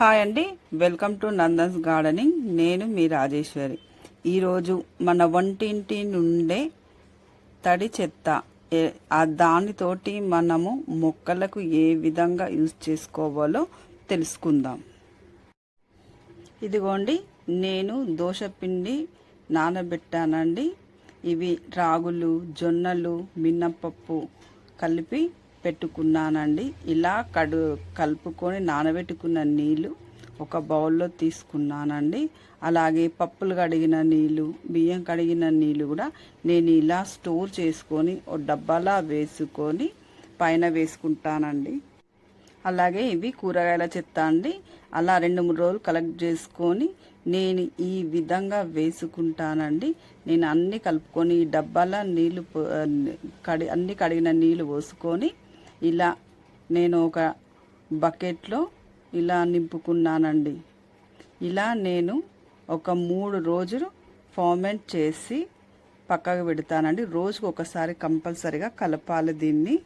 Hi అండి. Welcome to Nandan's gardening. నేను మీ రాజేశ్వరి. ఈరోజు మన వంటింటి నుండే తడి చెత్త. దానితోటి మనము మొక్కలకు ఏ విధంగా యూజ్ చేసుకోవాలో తెలుసుకుందాం. ఇదిగోండి నేను దోశపిండి నానబెట్టానండి. ఇవి రాగులు జొన్నలు మినప్పప్పు కలిపి పెట్టుకున్నానండి. ఇలా కడు కలుపుకొని నానబెట్టుకున్న నీళ్ళు ఒక బౌల్లో తీసుకున్నానండి. అలాగే పప్పులు కడిగిన నీళ్ళు బియ్యం కడిగిన నీళ్ళు కూడా నేను ఇలా స్టోర్ చేసుకొని ఓ డబ్బాలా వేసుకొని పైన వేసుకుంటానండి. అలాగే ఇవి కూరగాయల చెత్త అండి. అలా రెండు మూడు రోజులు కలెక్ట్ చేసుకొని నేను ఈ విధంగా వేసుకుంటానండి. నేను అన్ని కలుపుకొని ఈ డబ్బాల నీళ్ళు కడి అన్ని కడిగిన నీళ్ళు పోసుకొని ఇలా నేను ఒక బకెట్లో ఇలా నింపుకున్నానండి. ఇలా నేను ఒక మూడు రోజులు ఫార్మెంట్ చేసి పక్కకు పెడతానండి. రోజుకు ఒకసారి కంపల్సరిగా కలపాలి దీన్ని.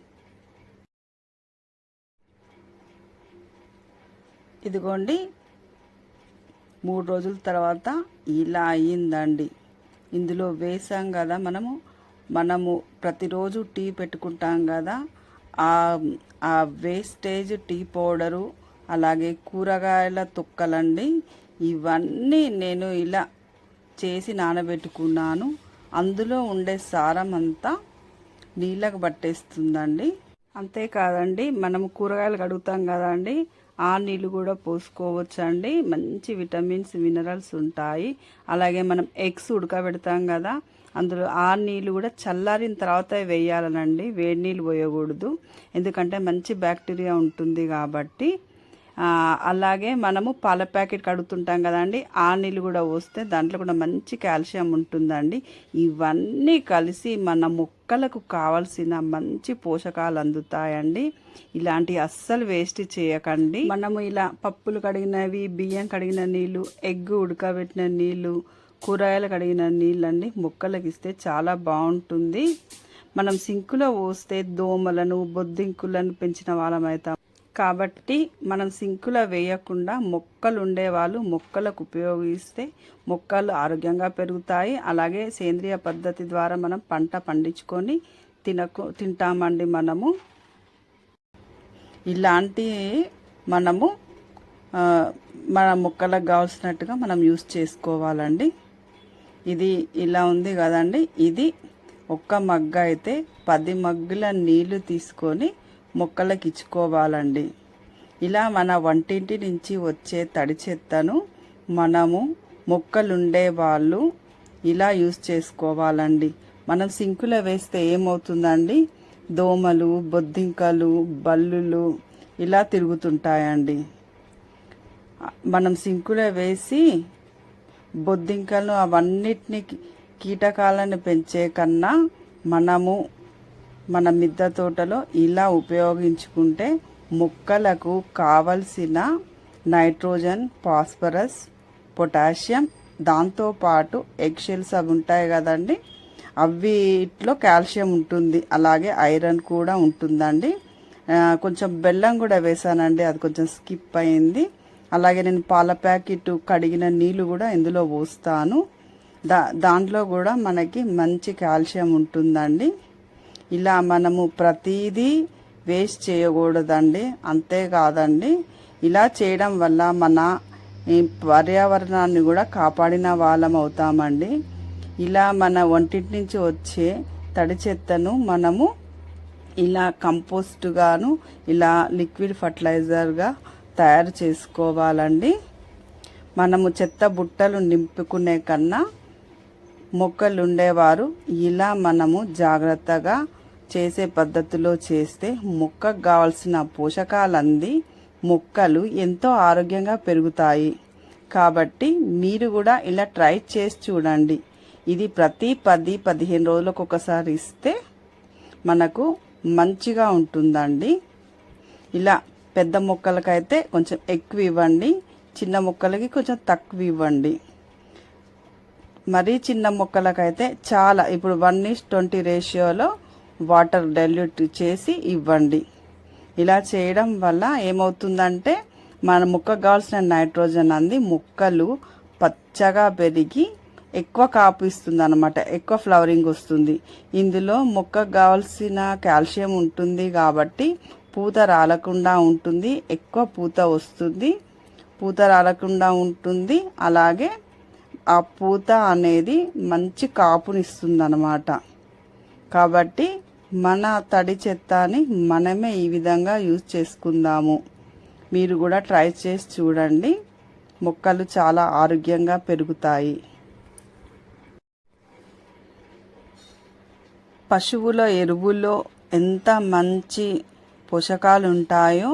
ఇదిగోండి. మూడు రోజుల తర్వాత ఇలా అయ్యిందండి. ఇందులో వేసాం కదా మనము. మనము ప్రతిరోజు టీ పెట్టుకుంటాం కదా. ఆ ఆ వేస్టేజ్ టీ పౌడరు అలాగే కూరగాయల తొక్కలండి ఇవన్నీ నేను ఇలా చేసి నానబెట్టుకున్నాను. అందులో ఉండే సారం అంతా నీళ్ళకు పట్టేస్తుందండి. అంతేకాదండి మనం కూరగాయలు కడుగుతాం కదండి ఆ నీళ్ళు కూడా పోసుకోవచ్చండి. మంచి విటమిన్స్ మినరల్స్ ఉంటాయి. అలాగే మనం ఎగ్స్ ఉడకబెడతాం కదా అందులో ఆ నీళ్ళు కూడా చల్లారిన తర్వాత వేయాలనండి. వేడి నీళ్ళు పోయకూడదు. ఎందుకంటే మంచి బ్యాక్టీరియా ఉంటుంది కాబట్టి అలాగే మనము పాల ప్యాకెట్ కడుగుతుంటాం కదండి. ఆ నీళ్ళు కూడా పోస్తే దాంట్లో కూడా మంచి కాల్షియం ఉంటుందండి. ఇవన్నీ కలిసి మన మొక్కలకు కావాల్సిన మంచి పోషకాలు అందుతాయండి. ఇలాంటి అస్సలు వేస్ట్ చేయకండి. మనము ఇలా పప్పులు కడిగినవి బియ్యం కడిగిన నీళ్ళు ఎగ్ ఉడకబెట్టిన నీళ్ళు కూరగాయలు కడిగిన నీళ్ళండి మొక్కలకు ఇస్తే చాలా బాగుంటుంది. మనం సింకులో పోస్తే దోమలను బొద్దింకులను పెంచిన వాళ్ళమైతాం కాబట్టి మనం సింకులో వేయకుండా మొక్కలు ఉండేవాళ్ళు మొక్కలకు ఉపయోగిస్తే మొక్కలు ఆరోగ్యంగా పెరుగుతాయి. అలాగే సేంద్రియ పద్ధతి ద్వారా మనం పంట పండించుకొని తినకు తింటామండి మనము. ఇలాంటి మనము మన మొక్కలకు కావాల్సినట్టుగా మనం యూస్ చేసుకోవాలండి. ఇది ఇలా ఉంది కదండి. ఇది ఒక్క మగ్గ అయితే పది మగ్గుల నీళ్ళు తీసుకొని మొక్కలకు ఇచ్చుకోవాలండి. ఇలా మన వంటింటి నుంచి వచ్చే తడి చెత్తను మనము మొక్కలుండే వాళ్ళు ఇలా యూస్ చేసుకోవాలండి. మనం సింకులో వేస్తే ఏమవుతుందండి? దోమలు బొద్దింకలు బల్లులు ఇలా తిరుగుతుంటాయండి. మనం సింకులో వేసి బొద్దింకలను అవన్నిటిని కీటకాలను పెంచే కన్నా మనము మన మిద్ద తోటలో ఇలా ఉపయోగించుకుంటే మొక్కలకు కావలసిన నైట్రోజన్ ఫాస్ఫరస్ పొటాషియం దాంతోపాటు ఎగ్షెల్స్ అవి ఉంటాయి కదండి. అవిట్లో కాల్షియం ఉంటుంది. అలాగే ఐరన్ కూడా ఉంటుందండి. కొంచెం బెల్లం కూడా వేసానండి. అది కొంచెం స్కిప్ అయింది. అలాగే నేను పాల ప్యాకెట్ కడిగిన నీళ్ళు కూడా ఇందులో పోస్తాను. దా దాంట్లో కూడా మనకి మంచి కాల్షియం ఉంటుందండి. ఇలా మనము ప్రతిదీ వేస్ట్ చేయకూడదండి. అంతేకాదండి. ఇలా చేయడం వల్ల మన ఈ పర్యావరణాన్ని కూడా కాపాడిన వాళ్ళం అవుతామండి. ఇలా మన వంటింటి నుంచి వచ్చే తడి చెత్తను మనము ఇలా కంపోస్ట్గాను ఇలా లిక్విడ్ ఫర్టిలైజర్గా తయారు చేసుకోవాలండి. మనము చెత్త బుట్టలు నింపుకునే కన్నా మొక్కలు ఉండేవారు ఇలా మనము జాగ్రత్తగా చేసే పద్ధతిలో చేస్తే మొక్కకు కావాల్సిన పోషకాలంది మొక్కలు ఎంతో ఆరోగ్యంగా పెరుగుతాయి. కాబట్టి మీరు కూడా ఇలా ట్రై చేసి చూడండి. ఇది ప్రతి పది పదిహేను రోజులకు ఒకసారి ఇస్తే మనకు మంచిగా ఉంటుందండి. ఇలా పెద్ద మొక్కలకైతే కొంచెం ఎక్కువ ఇవ్వండి. చిన్న మొక్కలకి కొంచెం తక్కువ ఇవ్వండి. మరీ చిన్న మొక్కలకైతే చాలా ఇప్పుడు వన్ ఈస్ ట్వంటీ రేషియోలో వాటర్ డైల్యూట్ చేసి ఇవ్వండి. ఇలా చేయడం వల్ల ఏమవుతుందంటే మన మొక్కకు కావాల్సిన నైట్రోజన్ అంది మొక్కలు పచ్చగా పెరిగి ఎక్కువ కాపు ఇస్తుంది అనమాట ఎక్కువ ఫ్లవరింగ్ వస్తుంది. ఇందులో మొక్కకు కావాల్సిన కాల్షియం ఉంటుంది కాబట్టి పూత రాలకుండా ఉంటుంది ఎక్కువ పూత వస్తుంది. పూత రాలకుండా ఉంటుంది అలాగే ఆ పూత అనేది మంచి కాపునిస్తుంది అన్నమాట కాబట్టి మన తడి చెత్తని మనమే ఈ విధంగా యూజ్ చేసుకుందాము. మీరు కూడా ట్రై చేసి చూడండి. మొక్కలు చాలా ఆరోగ్యంగా పెరుగుతాయి. పశువుల ఎరువుల్లో ఎంత మంచి పోషకాలు ఉంటాయో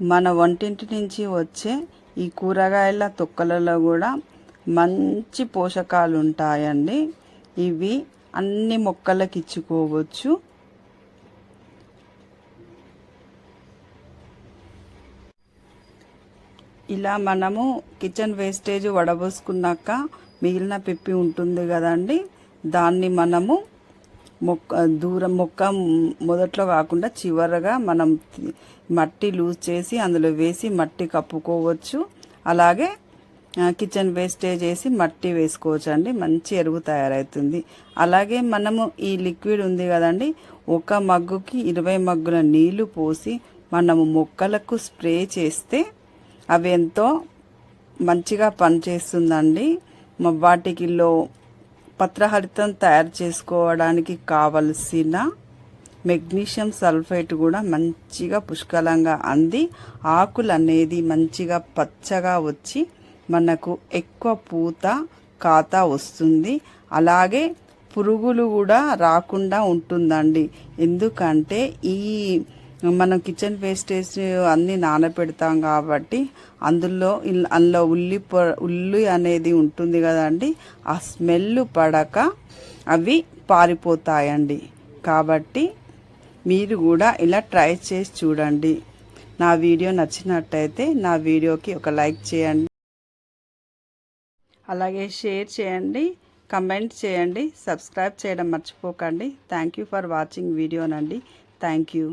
మన వంటింటి నుంచి వచ్చే ఈ కూరగాయల తొక్కలలో కూడా మంచి పోషకాలు ఉంటాయండి ఇవి అన్ని మొక్కలకి ఇచ్చుకోవచ్చు ఇలా మనము కిచెన్ వేస్టేజ్ వడబోసుకున్నాక మిగిలిన పిప్పి ఉంటుంది కదండి. దాన్ని మనము మొక్క దూరం మొక్క మొదట్లో కాకుండా చివరగా మనం మట్టి లూజ్ చేసి అందులో వేసి మట్టి కప్పుకోవచ్చు. అలాగే కిచెన్ వేస్టేజ్ వేసి మట్టి వేసుకోవచ్చు అండి. మంచి ఎరువు తయారవుతుంది. అలాగే మనము ఈ లిక్విడ్ ఉంది కదండి ఒక మగ్గుకి ఇరవై మగ్గుల నీళ్ళు పోసి మనము మొక్కలకు స్ప్రే చేస్తే అవి ఎంతో మంచిగా పనిచేస్తుందండి. వాటికిలో పత్రహరితం తయారు చేసుకోవడానికి కావలసిన మెగ్నీషియం సల్ఫేట్ కూడా మంచిగా పుష్కలంగా అంది. ఆకులు అనేది మంచిగా పచ్చగా వచ్చి మనకు ఎక్కువ పూత కాత వస్తుంది. అలాగే పురుగులు కూడా రాకుండా ఉంటుందండి. ఎందుకంటే ఈ మనం కిచెన్ వేస్టేజ్ అన్నీ నానబెడతాం కాబట్టి అందులో అందులో ఉల్లి ఉల్లి అనేది ఉంటుంది కదండి. ఆ స్మెల్ పడక అవి పారిపోతాయండి. కాబట్టి మీరు కూడా ఇలా ట్రై చేసి చూడండి. నా వీడియో నచ్చినట్టయితే నా వీడియోకి ఒక లైక్ చేయండి. అలాగే షేర్ చేయండి కమెంట్ చేయండి సబ్స్క్రైబ్ చేయడం మర్చిపోకండి. Thank you for watching వీడియోనండి. Thank you.